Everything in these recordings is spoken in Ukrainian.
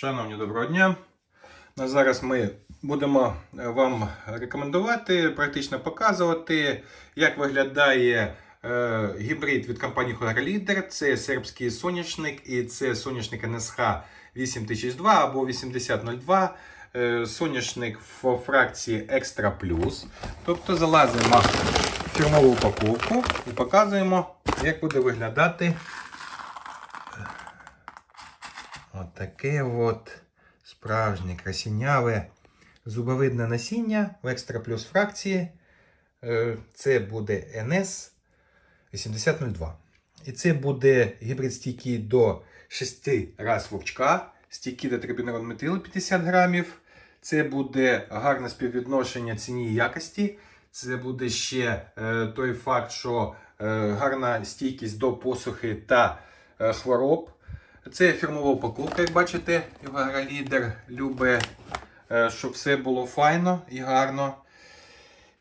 Шановні, доброго дня. На зараз ми будемо е, вам рекомендувати, практично показувати, як виглядає е, гібрид від компанії Leader. Це сербський соняшник і це соняшник НСХ 8002 або 8002. Е, соняшник в фракції Extra Plus. Тобто залазимо в фірмову упаковку і показуємо, як буде виглядати От таке от справжнє красіняве зубовидне насіння в екстра плюс фракції. Е, Це буде NS 8002. І це буде гібрид стійкий до 6 раз вовчка, стійкий до трибінерон метилу 50 грамів. Це буде гарне співвідношення ціні і якості. Це буде ще е, той факт, що е, гарна стійкість до посухи та е, хвороб. Це фірмова упаковка, як бачите, його лідер любить, е, щоб все було файно і гарно.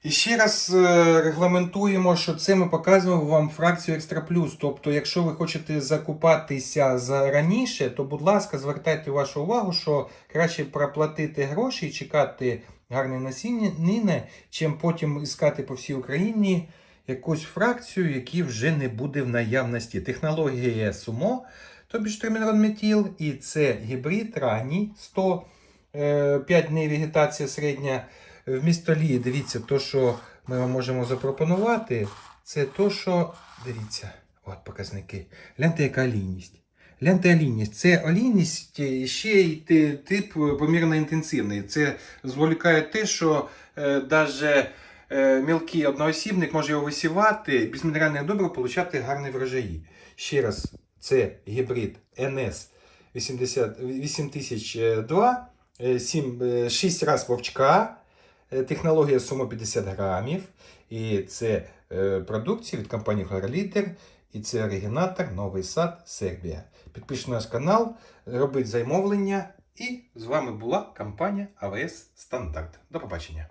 І ще раз е, регламентуємо, що це ми показуємо вам фракцію Екстра Плюс. Тобто, якщо ви хочете закупатися за раніше, то, будь ласка, звертайте вашу увагу, що краще проплатити гроші і чекати гарне насіння, чим потім іскати по всій Україні якусь фракцію, які вже не буде в наявності. Технологія СУМО, тобі ж термінронметіл, і це гібрид ранній 105 днів вегетація середня. В містолі, дивіться, то, що ми вам можемо запропонувати, це то, що. Дивіться, от показники. Гляньте, яка олійність. Гляньте олійність. Це олійність е, ще й тип помірно інтенсивний. Це зволікає те, що е, навіть е, мілкий одноосібник може його висівати, без мінеральних добрив отримати гарні врожаї. Ще раз, це гібрид NS 80, 8002, 7, 6 раз вовчка. Е, Технологія сумо 50 грамів. І це е, продукція від компанії Leader. І це оригінатор Новий Сад Сербія. Підпишіть наш канал, робіть замовлення. І з вами була компанія АВС Стандарт. До побачення.